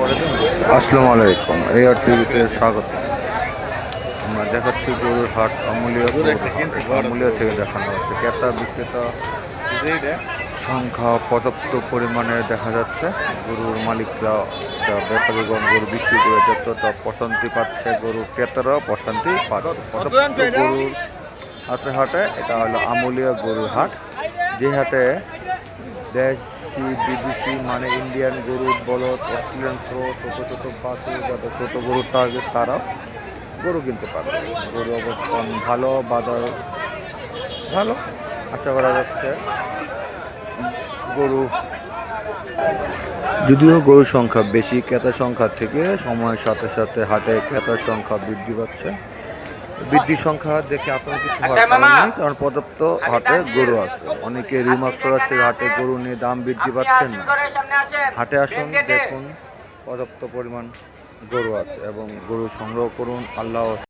আসসালামু আলাইকুম এই আর টিভিতে স্বাগত। আমরা দেখাচ্ছি গরুর হাট আমুলিয়া আমুলিয়া থেকে দেখানো হচ্ছে। ক্রেতা বিক্রেতা সংখ্যা পর্যাপ্ত পরিমাণে দেখা যাচ্ছে। গরুর মালিকরা যা ব্যাপারীগণ গরু বিক্রি করে যতটা প্রশান্তি পাচ্ছে গরু ক্রেতারাও প্রশান্তি পাচ্ছে। পর্যাপ্ত গরুর হাটে হাটে এটা হলো আমুলিয়া গরুর হাট। যে হাটে দেশি বিদেশি মানে ইন্ডিয়ান গরু বলদ, অস্ট্রেলিয়ান প্রো ছোটো ছোটো বাসু যাতে ছোটো গরুর টার্গেট তারাও গরু কিনতে পারবে। গরু অবস্থান ভালো, বাজার ভালো, আশা করা যাচ্ছে গরু। যদিও গরুর সংখ্যা বেশি, ক্রেতার সংখ্যা থেকে সময়ের সাথে সাথে হাটে ক্রেতার সংখ্যা বৃদ্ধি পাচ্ছে। বৃদ্ধির সংখ্যা দেখে আতঙ্কিত হওয়ার কারণ নেই কারণ পর্যাপ্ত হাটে গরু আছে। অনেকে রিমার্ক করাচ্ছে হাটে গরু নিয়ে দাম বৃদ্ধি পাচ্ছেন না। হাটে আসুন দেখুন পর্যাপ্ত পরিমাণ গরু আছে এবং গরু সংগ্রহ করুন। আল্লাহ